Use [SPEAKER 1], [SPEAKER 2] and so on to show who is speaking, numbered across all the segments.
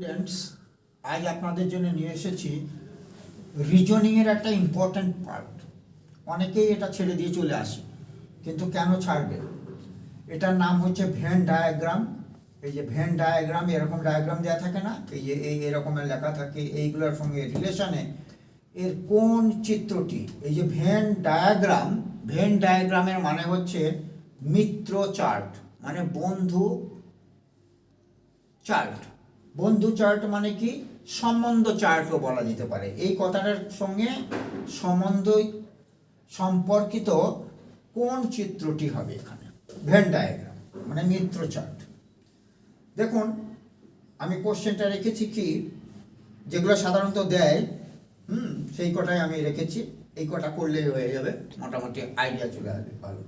[SPEAKER 1] Students আজ আপনাদের জন্য নিয়ে এসেছি রিজনিংয়ের একটা ইম্পর্ট্যান্ট পার্ট অনেকেই এটা ছেড়ে দিয়ে চলে আসে, কিন্তু কেন ছাড়বে? এটার নাম হচ্ছে ভেন ডায়াগ্রাম এই যে ভেন ডায়াগ্রাম এরকম ডায়াগ্রাম দেওয়া থাকে না? এই যে এই এরকমের লেখা থাকে, এইগুলোর সঙ্গে রিলেশনে এর কোন চিত্রটি? এই যে ভেন ডায়াগ্রাম ভেন ডায়াগ্রামের মানে হচ্ছে মিত্র চার্ট মানে বন্ধু চার্ট। বন্ধু চার্ট মানে কি? সম্বন্ধ চার্টও বলা যেতে পারে। এই কথাটার সঙ্গে সম্বন্ধ সম্পর্কিত কোন চিত্রটি হবে এখানে? ভেন ডায়াগ্রাম মানে মিত্র চার্ট। দেখুন, আমি কোশ্চেনটা রেখেছি কি? যেগুলো সাধারণত দেয়, হুম, সেই কটাই আমি রেখেছি। এই কটা করলেই হয়ে যাবে, মোটামুটি আইডিয়া চলে আসবে, ভালো।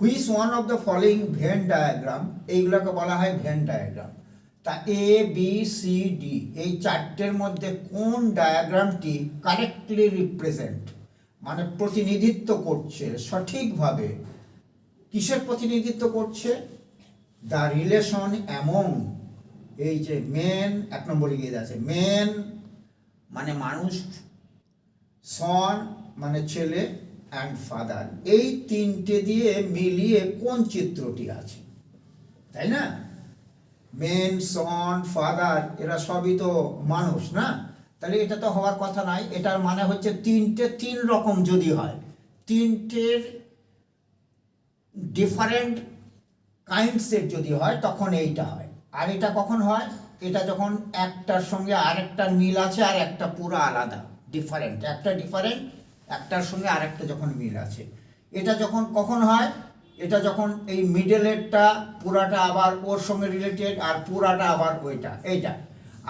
[SPEAKER 1] Which one of the following Venn diagram এইগুলোকে বলা হয় ভেন ডায়াগ্রাম তা এ বি সি ডি এই চারটের মধ্যে কোন ডায়াগ্রামটি কারেক্টলি রিপ্রেজেন্ট মানে প্রতিনিধিত্ব করছে সঠিকভাবে। কিসের প্রতিনিধিত্ব করছে? দ্য রিলেশন অ্যামং এই যে মেন এক নম্বরে গিয়ে আছে মেন মানে মানুষ সন মানে ছেলে অ্যান্ড ফাদার এই তিনটে দিয়ে মিলিয়ে কোন চিত্রটি আছে? তাই না? মেন সন ফাদার এরা সবই তো মানুষ, না? তাহলে এটা তো হওয়ার কথা নাই। এটার মানে হচ্ছে তিনটে তিন রকম যদি হয়। তিনটের ডিফারেন্ট কাইন্ডসের যদি হয়, তখন এইটা হয়। আর এটা কখন হয়? এটা যখন একটার সঙ্গে আরেকটার মিল আছে আর একটা পুরো আলাদা ডিফারেন্ট একটা ডিফারেন্ট একটার সঙ্গে আরেকটা যখন মিল আছে। এটা যখন কখন হয়? এটা যখন এই মিডলেরটা পুরাটা আবার ওর সঙ্গে রিলেটেড আর পুরাটা আবার ওইটা, এইটা।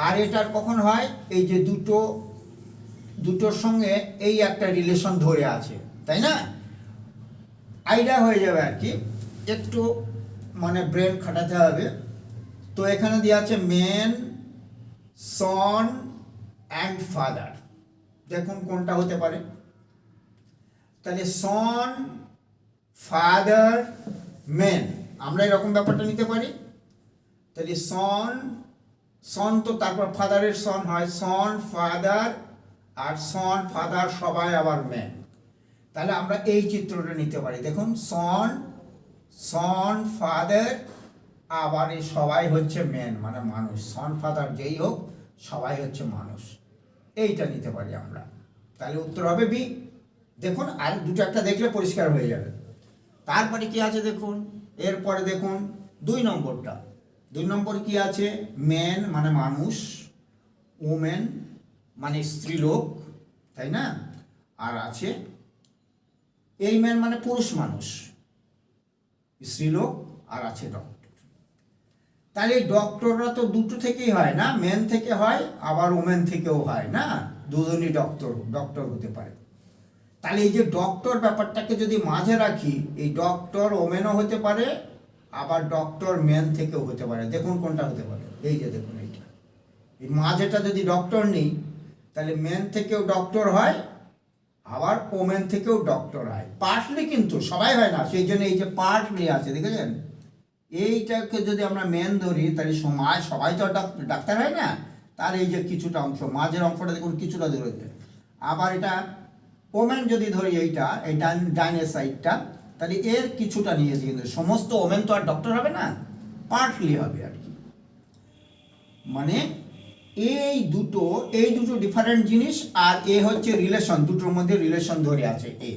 [SPEAKER 1] আর এটার কখন হয়? এই যে দুটো, দুটোর সঙ্গে এই একটা রিলেশন ধরে আছে, তাই না? আইডিয়া হয়ে যাবে আর কি। একটু মানে ব্রেন খাটাতে হবে। তো এখানে দেওয়া আছে মেন সন অ্যান্ড ফাদার দেখুন কোনটা হতে পারে। তাহলে সন ফাদার মেন আমরা এরকম ব্যাপারটা নিতে পারি? তাহলে সন সন তো তারপর ফাদারের সন হয়। সন ফাদার আর সন ফাদার সবাই আবার মেন তাহলে আমরা এই চিত্রটা নিতে পারি। দেখুন সন সন ফাদার আবার এই সবাই হচ্ছে মেন মানে মানুষ। সন ফাদার যেই হোক, সবাই হচ্ছে মানুষ। এইটা নিতে পারি আমরা। তাহলে উত্তর হবে বি দেখুন, আর দুটো একটা দেখলে পরিষ্কার হয়ে যাবে। তারপরে কি আছে দেখুন? এরপরে দেখুন, দুই নম্বরটা। দুই নম্বর কি আছে? মেন মানে মানুষ ওমেন মানে স্ত্রীলোক, তাই না? আর আছে, এই ম্যান মানে পুরুষ মানুষ, স্ত্রীলোক আর আছে ডক্টর তাহলে ডক্টররা তো দুটো থেকেই হয় না মেন থেকে হয়, আবার ওমেন থেকেও হয় না। দুজনই ডক্টর ডক্টর হতে পারে। তাহলে এই যে ডক্টর ব্যাপারটাকে যদি মাঝে রাখি, এই ডক্টর ওমেনও হতে পারে, আবার ডক্টর ম্যান থেকেও হতে পারে। দেখুন কোনটা হতে পারে। এই যে দেখুন এইটা। এই মাঝেটা যদি ডক্টর নেই, তাহলে ম্যান থেকেও ডক্টর হয়, আবার ওমেন থেকেও ডক্টর হয়। পার্টলি কিন্তু সবাই হয় না, সেই জন্য এই যে পার্টলি আছে, দেখেছেন? এইটাকে যদি আমরা মেন ধরি, তাহলে সমাজ, সবাই তো ডাক্তার হয় না? তার এই যে কিছুটা অংশ, মাঝের অংশটা দেখুন কিছুটা ধরেছে আবার এটা ওমেন যদি ধরি এইটা, এই ডান ডাইনের সাইডটা, তাহলে এর কিছুটা নিয়েছি কিন্তু সমস্ত ওমেন তো আর ডক্টর হবে না পার্টলি হবে আর কি। মানে এই দুটো এই দুটো ডিফারেন্ট জিনিস আর এ হচ্ছে রিলেশন দুটোর মধ্যে রিলেশন ধরে আছে এ।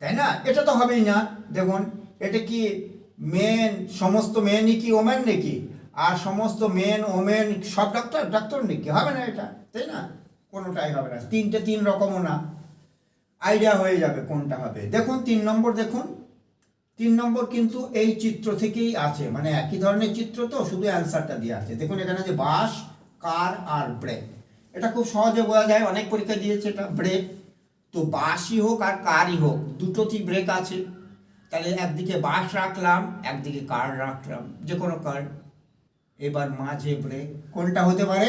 [SPEAKER 1] তাই না? এটা তো হবেই না। দেখুন, এটা কি মেন সমস্ত মেনই কি ওমেন নাকি? আর সমস্ত মেন ওমেন, সব ডাক্তার ডাক্তার নাকি? হবে না এটা, তাই না? কোনোটাই হবে না। তিনটে তিন রকমও না। আইডিয়া হয়ে যাবে কোনটা হবে। দেখুন, তিন নম্বর দেখুন। তিন নম্বর কিন্তু এই চিত্র থেকেই আছে। মানে একই ধরনের চিত্র তো, শুধু অ্যান্সারটা দিয়ে আছে। দেখুন এখানে যে বাস কার আর ব্রেক এটা খুব সহজে বোঝা যায়। অনেক পরীক্ষা দিয়েছে এটা ব্রেক তো বাসই হোক আর কারই হোক, দুটোতেই ব্রেক আছে। তাহলে একদিকে বাস রাখলাম, একদিকে কার রাখলাম। যে কোনো কার এবার মাঝে ব্রেক কোনটা হতে পারে?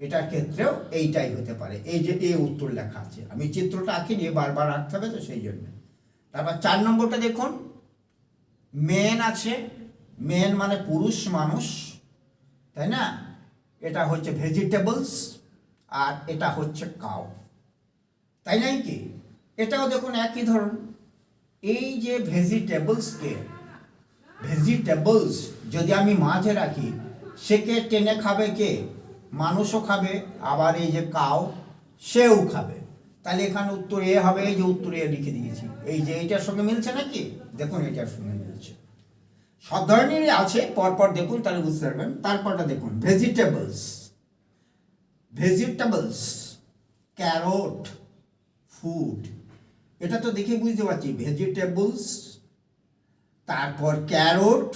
[SPEAKER 1] এটার ক্ষেত্রেও এইটাই হতে পারে। এই যে এ উত্তর লেখা আছে। আমি চিত্রটা আঁকিনি, বারবার আঁকতে হবে তো সেই জন্য। তারপর চার নম্বরটা দেখুন। মেন আছে। মেন মানে পুরুষ মানুষ, তাই না? এটা হচ্ছে ভেজিটেবলস আর এটা হচ্ছে কাউ তাই নাই কি? এটাও দেখুন একই ধরন। এই যে ভেজিটেবলসকে ভেজিটেবলস যদি আমি মাঝে রাখি সেকে টেনে খাবে কে? মানুষও খাবে, আবার এই যে কাউ, সেও খাবে। তাহলে এখানে উত্তর এ হবে, এই যে উত্তর এ লিখে দিয়েছি। এই যে এইটার সঙ্গে মিলছে নাকি? দেখুন, এটার সঙ্গে মিলছে। সব ধরনেরই আছে, পরপর দেখুন, তাহলে বুঝতে পারবেন। তারপরটা দেখুন ভেজিটেবলস ভেজিটেবলস ক্যারোট ফুড এটা তো দেখে বুঝতে পারছি ভেজিটেবলস তারপর ক্যারোট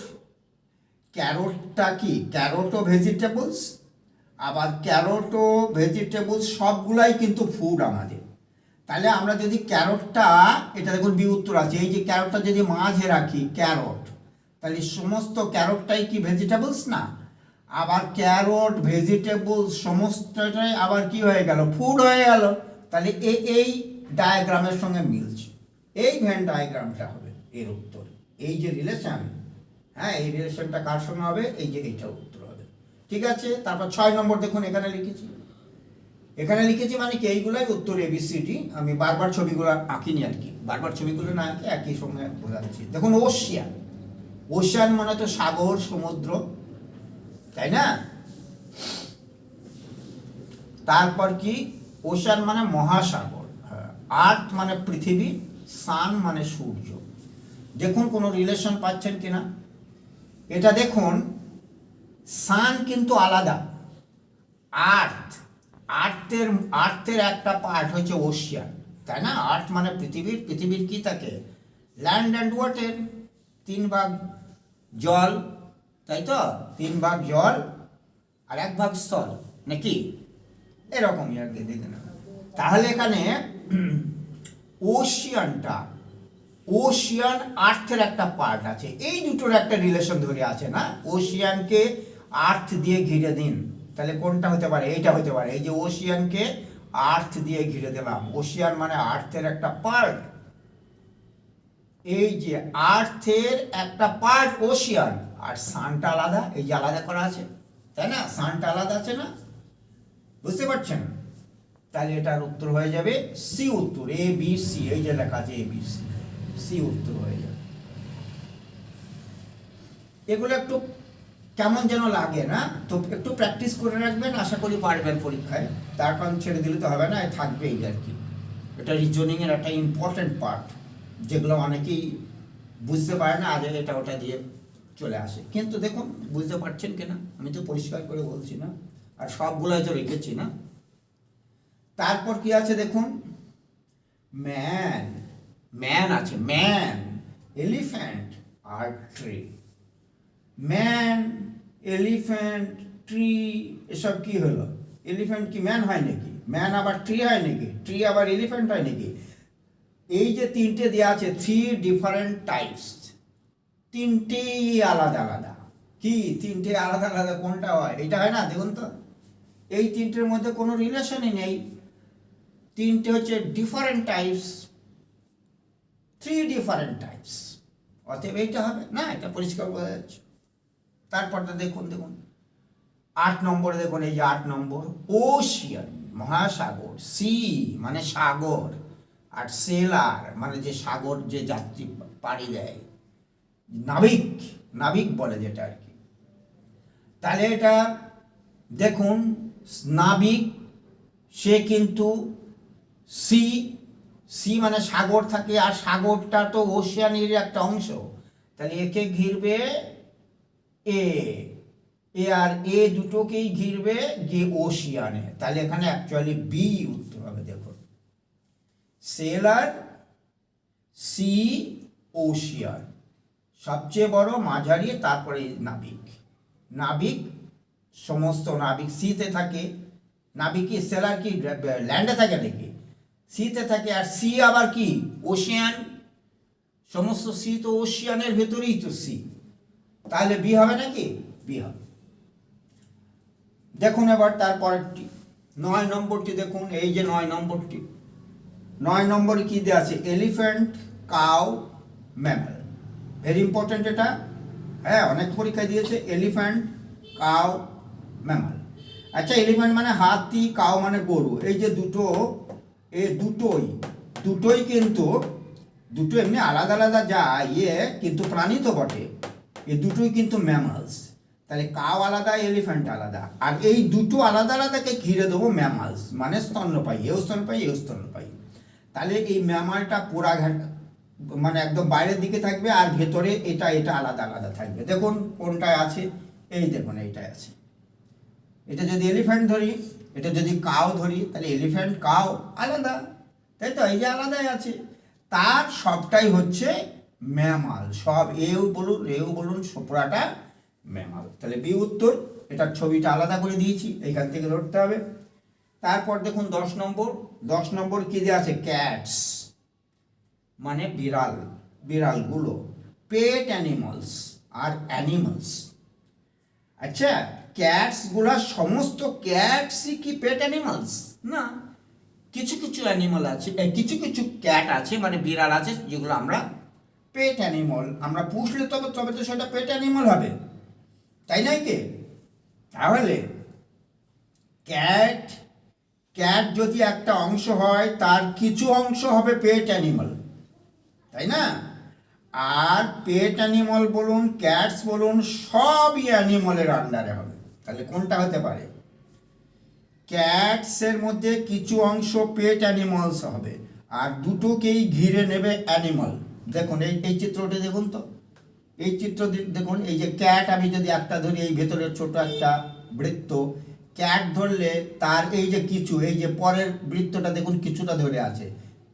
[SPEAKER 1] ক্যারোটটা কি? ক্যারোটও ভেজিটেবলস আবার ক্যারোটও ভেজিটেবলস সবগুলাই কিন্তু ফুড আমাদের। তাহলে আমরা যদি ক্যারোটটা এটা দেখুন বি উত্তর আছে, এই যে ক্যারোটটা যদি মাঝে রাখি ক্যারোট তাহলে সমস্ত ক্যারোটটাই কি ভেজিটেবলস না? আবার ক্যারোট ভেজিটেবলস সমস্তটাই আবার কি হয়ে গেল? ফুড হয়ে গেল। তাহলে এই ডায়াগ্রামের সঙ্গে মিলছে। এই ভ্যান ডায়াগ্রামটা হবে এর উত্তর। এই যে রিলেশন হ্যাঁ এই রিলেশনটা কার সঙ্গে হবে? এই যে এইটার উত্তর। ঠিক আছে? তারপর ছয় নম্বর দেখুন, এখানে লিখেছি। এখানে লিখেছি মানে কি? এইগুলাই উত্তর এবিসিডি আমি বারবার ছবিগুলো আঁকিনি আর কি। বারবার ছবিগুলো না আঁকি, একই সঙ্গে বোঝাচ্ছি। দেখুন, ওশিয়ান। ওশিয়ান মানে তো সাগর, সমুদ্র, তাই না? তারপর কি? ওশান মানে মহাসাগর। আর্থ মানে পৃথিবী, সান মানে সূর্য। দেখুন, কোনো রিলেশন পাচ্ছেন কিনা? এটা দেখুন সান কিন্তু আলাদা। আর্থ আর্থের আর্থের একটা পার্ট হচ্ছে ওশিয়ান তাই না? আর্থ মানে পৃথিবীর পৃথিবীর কি থাকে? ল্যান্ড অ্যান্ড ওয়াটার তিন ভাগ জল, তাই তো? তিন ভাগ জল আর এক ভাগ স্থল, নাকি? এরকমই আর কি, দেখে না তাহলে এখানে ওশিয়ানটা ওশিয়ান আর্থের একটা পার্ট আছে। এই দুটোর একটা রিলেশন ধরে আছে না? ওশিয়ানকে আর্থ দিয়ে ঘিরে দিন। তাহলে কোনটা হতে পারে? এইটা হতে পারে। এই যে ওশিয়ানকে আর্থ দিয়ে ঘিরে দিলাম। ওশিয়ান মানে আর্থের একটা পার্ট। এই যে আর্থের একটা পার্ট ওশিয়ান। আর সানটা আলাদা, এই যে আলাদা করা আছে। তাই না? সানটা আলাদা আছে না? বুঝতে পারছেন? তাহলে এটার উত্তর হয়ে যাবে সি উত্তর। এ বি সি এই যে লেখা আছে এ বি সি সি উত্তর হয়ে যাবে। এগুলো একটু কেমন যেন লাগে, না? তো একটু প্র্যাকটিস করে রাখবেন, আশা করি পারবেন পরীক্ষায়। তার কারণ ছেড়ে দিলে তো হবে না থাকবেই আর কি। এটা রিজনিংয়ের একটা ইম্পর্টেন্ট পার্ট যেগুলো অনেকেই বুঝতে পারে না, আগে এটা ওটা দিয়ে চলে আসে। কিন্তু দেখুন, বুঝতে পারছেন কিনা আমি তো পরিষ্কার করে বলছি না, আর সবগুলোই তো রেখেছি না। তারপর কি আছে দেখুন? ম্যান ম্যান আছে, ম্যান, এলিফ্যান্ট, আর ট্রি। ম্যান এলিফ্যান্ট ট্রি এসব কি হলো? এলিফ্যান্ট কি ম্যান হয় নাকি? ম্যান আবার ট্রি হয় নাকি? ট্রি আবার এলিফ্যান্ট হয় নাকি? এই যে তিনটে দেওয়া আছে থ্রি ডিফারেন্ট টাইপস তিনটেই আলাদা আলাদা। কি? তিনটে আলাদা আলাদা কোনটা হয়? এটা হয় না? দেখুন তো। এই তিনটের মধ্যে কোনো রিলেশনই নেই। তিনটে হচ্ছে different types three different types অতএব এইটা হবে। না, এটা পরিষ্কার বোঝা যাচ্ছে। তারপরটা দেখুন দেখুন। আট নম্বরে দেখুন, এই যে আট নম্বর, ওশিয়ান মহাসাগর, সি মানে সাগর, আর সেলার মানে যে সাগর যে যাত্রী পাড়ি দেয়, নাবিক নাবিক বলে যেটা আর কি। তাহলে এটা দেখুন, নাবিক, সে কিন্তু সি সি মানে সাগর থাকে, আর সাগরটা তো ওশিয়ানের একটা অংশ। তাহলে একে ঘিরবে এ এ আর এ দুটোকেই ঘিরবে যে ওশিয়ানে তাহলে এখানে অ্যাকচুয়ালি বি উত্তর হবে দেখুন সেলার সি ওশিয়ান সবচেয়ে বড় মাঝারি, তারপরে নাবিক। নাবিক, সমস্ত নাবিক সিতে থাকে। নাবিক কি সেলার কি ল্যান্ডে থাকে নাকি? সিতে থাকে, আর সি আবার কি? ওশিয়ান সমস্ত সি তো ওশিয়ানের ভেতরেই তো সি তাহলে বি হবে নাকি? বি হবে। দেখুন এবার তারপরেরটি। নয় নম্বরটি দেখুন, এই যে নয় নম্বরটি। নয় নম্বরে কি দেওয়া আছে? Elephant cow mammal very important এটা। হ্যাঁ অনেক পরীক্ষায় দিয়েছে। এলিফ্যান্ট কাউ ম্যামাল আচ্ছা এলিফ্যান্ট মানে হাতি কাউ মানে গরু। এই যে দুটো এই দুটোই। দুটোই কিন্তু, দুটো এমনি আলাদা আলাদা যা ইয়ে কিন্তু প্রাণী তো বটে। এই দুটোই কিন্তু ম্যামালস তাহলে কাউ আলাদা এলিফ্যান্ট আলাদা। আর এই দুটো আলাদা আলাদাকে ঘিরে দেবো? ম্যামালস মানে স্তন্যপায়ী। এও স্তন্যপায়ী এও স্তন্যপায়ী। তাহলে এই ম্যামালটা পুরা ঘাট মানে একদম বাইরের দিকে থাকবে আর ভেতরে এটা এটা আলাদা আলাদা থাকবে। দেখুন কোনটায় আছে। এই দেখুন এইটায় আছে। এটা যদি এলিফ্যান্ট ধরি, এটা যদি কাও ধরি, তাহলে এলিফ্যান্ট কাও আলাদা। তাই তো? এই যে আলাদাই আছে। তার সবটাই হচ্ছে ম্যামাল সব এও বলুন এও বলুন পুরাটা ম্যামাল তাহলে বি উত্তর, এটার ছবিটা আলাদা করে দিয়েছি, এইখান থেকে ধরতে হবে। তারপর দেখুন দশ নম্বর দশ নম্বর কি দেওয়া আছে? ক্যাটস মানে বিড়াল, বিড়ালগুলো। পেট অ্যানিমালস আর অ্যানিমালস আচ্ছা ক্যাটসগুলা সমস্ত ক্যাটসই কি পেট অ্যানিমালস না, কিছু কিছু অ্যানিমাল আছে কিছু কিছু ক্যাট আছে মানে বিড়াল আছে, যেগুলো আমরা পেট অ্যানিমল আমরা পুষলে তবে তবে তো সেটা পেট অ্যানিমল হবে। তাই নয় কি? তাহলে ক্যাট ক্যাট যদি একটা অংশ হয়, তার কিছু অংশ হবে পেট অ্যানিমাল তাই না? আর পেট অ্যানিমল বলুন ক্যাটস বলুন, সবই অ্যানিমলের আন্ডারে হবে। তাহলে কোনটা হতে পারে? ক্যাটসের মধ্যে কিছু অংশ পেট অ্যানিমালস হবে। আর দুটোকেই ঘিরে নেবে অ্যানিমাল দেখুন, এই এই চিত্রটি দেখুন তো। এই চিত্র দেখুন, এই যে ক্যাট, আমি যদি একটা ধরি, এই ভেতরের ছোট একটা বৃত্ত। ক্যাট ধরলে তার এই যে কিছু, এই যে পরের বৃত্তটা দেখুন, কিছুটা ধরে আছে।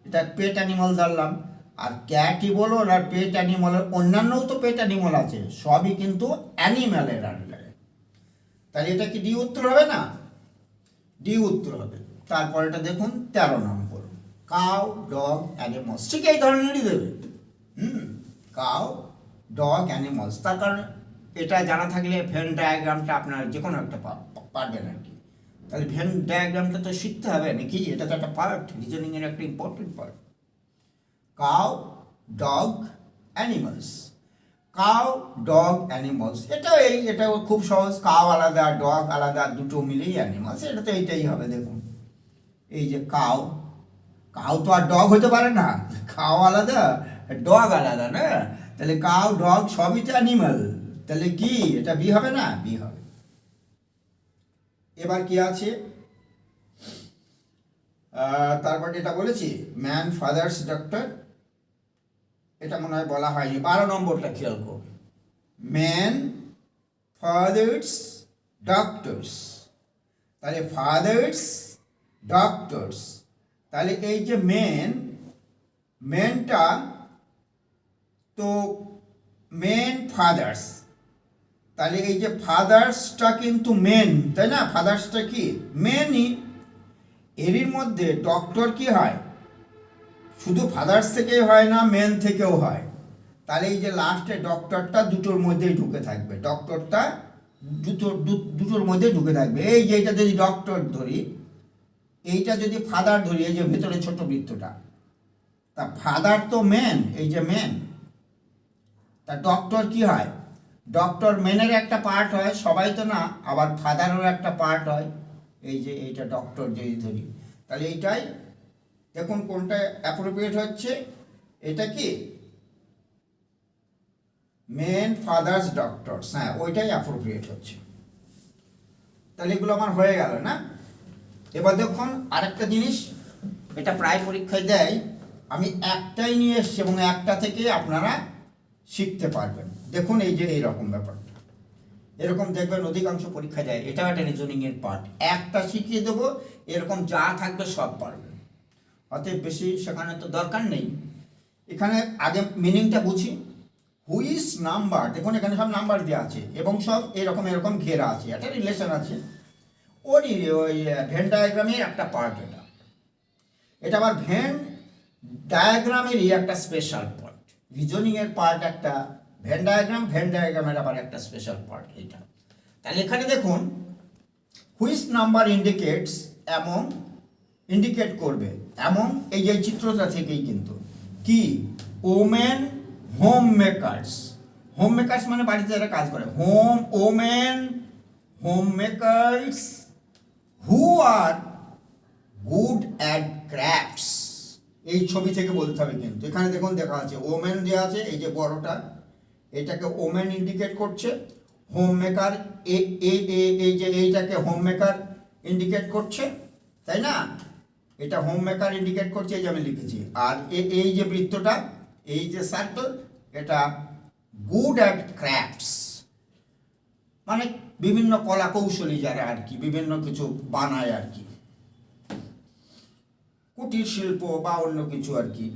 [SPEAKER 1] এটা পেট অ্যানিমাল ধরলাম। আর ক্যাটই বলুন আর পেট অ্যানিমালের অন্যান্যও তো পেট অ্যানিমাল আছে। সবই কিন্তু অ্যানিম্যালের আন্ডারে তাহলে এটা কি ডি উত্তর হবে না? ডি উত্তর হবে। তারপর এটা দেখুন, তেরো নম্বর। কাউ ডগ অ্যানিমালস ঠিক এই ধরনেরই দেবে। হুম কাউ ডগ অ্যানিমালস তার কারণে এটা জানা থাকলে ভেন ডায়াগ্রামটা আপনার যে কোনো একটা পারবেন আর কি। তাহলে ভেন ডায়াগ্রামটা তো শিখতে হবে নাকি? এটা তো একটা পার্ট রিজনিংয়ের একটা important part cow dog animals cow dog animals এটা এই, এটা খুব সহজ। কাউ আলাদা ডগ আলাদা, দুটো মিলেই অ্যানিমালস এটা তো এইটাই হবে, দেখুন। এই যে কাউ কাউ তো আর ডগ হতে পারে না। কাউ আলাদা ডগ আলাদা, না? তাহলে কাউ ডগ সবই তো অ্যানিমাল তাহলে কি? এটা বি হবে না? বি হবে। এবার কি আছে? তারপর এটা বলেছি ম্যান ফাদার্স ডক্টর এটা মনে হয় বলা হয়নি। বারো নম্বরটা খেয়াল করুন ম্যান ফাদার্স ডক্টরস তাহলে ফাদার্স ডক্টরস তাহলে এই যে মেন মেনটা তো মেন ফাদার্স তাহলে এই যে ফাদার্সটা কিন্তু মেন তাই না? ফাদার্সটা কি? মেনই এরই মধ্যে ডক্টর কি হয়? শুধু ফাদার্স থেকেই হয় না মেন থেকেও হয়। তাহলে এই যে লাস্টে ডক্টরটা দুটোর মধ্যেই ঢুকে থাকবে। ডক্টরটা দুটো দুটোর মধ্যে ঢুকে থাকবে। এই যে এটা যদি ডক্টর ধরি, এইটা যদি ফাদার ধরি, এই যে ভেতরে ছোট বৃত্তটা, তা ফাদার তো মেন এই যে মেন তা ডক্টর কি হয়? ডক্টর মেনের একটা পার্ট হয়, সবাই তো না, আবার ফাদারেরও একটা পার্ট হয়। এই যে এইটা ডক্টর যদি ধরি। তাহলে এইটাই, দেখুন কোনটা অ্যাপ্রোপ্রিয়েট হচ্ছে। এটা কি? মেন ফাদার্স ডক্টরস হ্যাঁ ওইটাই অ্যাপ্রোপ্রিয়েট হচ্ছে। তাহলে এগুলো আমার হয়ে গেল না? এবার দেখুন আরেকটা জিনিস, এটা প্রায় পরীক্ষায় দেয়। আমি একটাই নিয়ে এসছি এবং একটা থেকে আপনারা শিখতে পারবেন। দেখুন এই যে এইরকম ব্যাপারটা। এরকম দেখবেন অধিকাংশ পরীক্ষা দেয় এটাও একটা রিজনিংয়ের পার্ট একটা শিখিয়ে দেবো, এরকম যা থাকবে সব পারবেন অতএব বেশি সেখানে তো দরকার নেই। এখানে আগে মিনিংটা বুঝি। হুইস নাম্বার দেখুন, এখানে সব নাম্বার দেওয়া আছে এবং সব এরকম এরকম ঘেরা আছে। একটা রিলেশন আছে। ওরই ওই ভেন ডায়াগ্রামের একটা পার্ট এটা। এটা আবার ভেন ডায়াগ্রামেরই একটা স্পেশাল পার্ট রিজনিংয়ের পার্ট একটা ভেন ডায়াগ্রাম ভেন ডায়াগ্রামের আবার একটা স্পেশাল পার্ট এটা। তাহলে এখানে দেখুন হুইস নাম্বার ইন্ডিকেটস এমন ইন্ডিকেট করবে। এমন এই যে চিত্রটা থেকেই কিন্তু। কি? Women home makers home makers মানে বাড়িতে যারা কাজ করে। Home women homemakers who are good at crafts এই ছবি থেকে বলতে হবে কিন্তু। এখানে দেখুন দেখা আছে, ওমেন দেওয়া আছে, এই যে বড়টা, এটাকে ওমেন ইন্ডিকেট করছে। হোম মেকার এই যে এইটাকে হোম মেকার ইন্ডিকেট করছে, তাই না? এটা হোম মেকার ইন্ডিকেট করছে, এই যে আমি লিখেছি। আর এই যে বৃত্তটা, এই যে সার্কেল এটা গুড অ্যাট ক্র্যাফটস মানে বিভিন্ন কলা কৌশলী যারা আর কি, বিভিন্ন কিছু বানায় আর কি। কুটির শিল্প বা অন্য কিছু আর কি।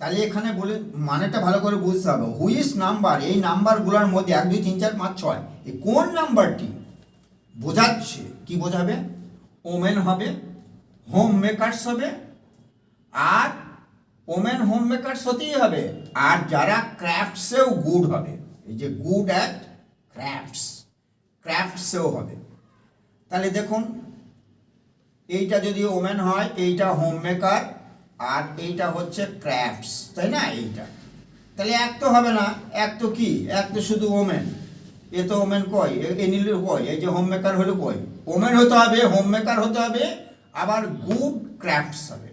[SPEAKER 1] তাহলে এখানে বলে মানেটা ভালো করে বুঝতে হবে। হুইস নাম্বার এই নাম্বারগুলোর মধ্যে এক, দুই, তিন, চার, পাঁচ, ছয়। এই কোন নাম্বারটি? বোঝাচ্ছে। কি বোঝাবে? ওমেন হবে হোম মেকার্স হবে, আর ওমেন হোম মেকার্স হতেই হবে। আর যারা ক্রাফটসেও গুড হবে। এই যে গুড অ্যাট ক্রাফটস ক্রাফটসেও হবে। তাহলে দেখুন এইটা যদি ওমেন হয়, এইটা হোম মেকার আর এইটা হচ্ছে ক্র্যাফটস তাই না এইটা? তাহলে এক তো হবে না, এক তো কি? এক তো শুধু ওমেন এ তো ওমেন কয়? এ- এ নিলে কয়? এই যে হোম মেকার হলে কয়? ওমেন হতে হবে হোম মেকার হতে হবে, আবার গুড ক্র্যাফটস হবে।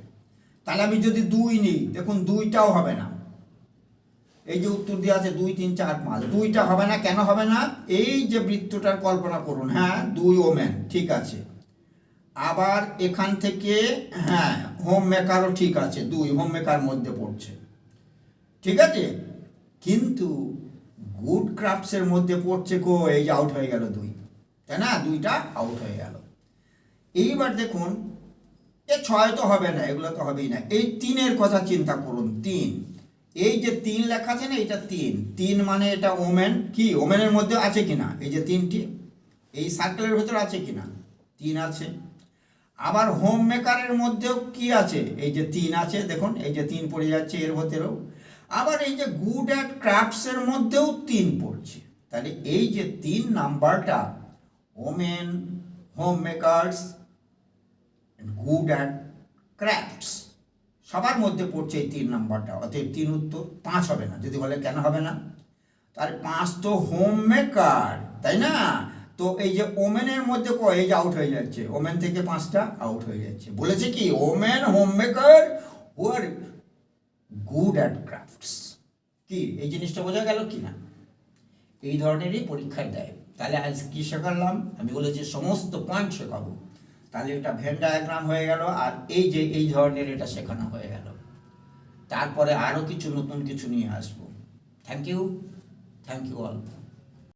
[SPEAKER 1] তাহলে আমি যদি দুই নিই, দেখুন দুইটাও হবে না। এই যে উত্তর দিয়ে আছে, দুই, তিন, চার, পাঁচ। দুইটা হবে না, কেন হবে না? এই যে বৃত্তটার কল্পনা করুন হ্যাঁ দুই ওমেন ঠিক আছে। আবার এখান থেকে হ্যাঁ হোম মেকারও ঠিক আছে, দুই হোম মেকার মধ্যে পড়ছে। ঠিক আছে? কিন্তু গুড ক্রাফটসের মধ্যে পড়ছে কো এই যে আউট হয়ে গেল দুই। তাই না? দুইটা আউট হয়ে গেল। এইবার দেখুন, এ ছয় তো হবে না, এগুলো তো হবেই না। এই তিনের কথা চিন্তা করুন, তিন। এই যে তিন লেখা আছে না, এটা তিন। তিন মানে এটা ওমেন কি? ওমেনের মধ্যে আছে কিনা? এই যে তিনটি, এই সার্কেলের ভেতর আছে কিনা? তিন আছে। আবার হোম মেকারের মধ্যেও কি আছে? এই যে তিন আছে, দেখুন, এই যে তিন পড়ে যাচ্ছে, এর ভেতরেও। আবার এই যে গুড অ্যাট ক্রাফটসের মধ্যেও তিন পড়ছে। তাহলে এই যে তিন নাম্বারটা women homemakers good at crafts সবার মধ্যে পড়ছে এই তিন নাম্বারটা। অতএব তিন উত্তর পাঁচ হবে না। যদি বলে কেন হবে না? তাহলে পাঁচ তো হোম মেকার তাই না? তো এই যে ওমেনের মধ্যে কয় এই যে আউট হয়ে যাচ্ছে। ওমেন থেকে পাঁচটা আউট হয়ে যাচ্ছে। বলেছে কি, women homemaker were good at crafts কি, এই জিনিসটা বোঝা গেল কি না? এই ধরনেরই পরীক্ষায় দেয়। তাহলে আজ কি শেখালাম? আমি বলেছি সমস্ত পয়েন্ট শেখাবো। তাহলে এটা ভেন ডায়াগ্রাম হয়ে গেল, আর এই যে এই ধরনের এটা শেখানো হয়ে গেল। তারপরে আরও কিছু নতুন কিছু নিয়ে আসব। Thank you thank you all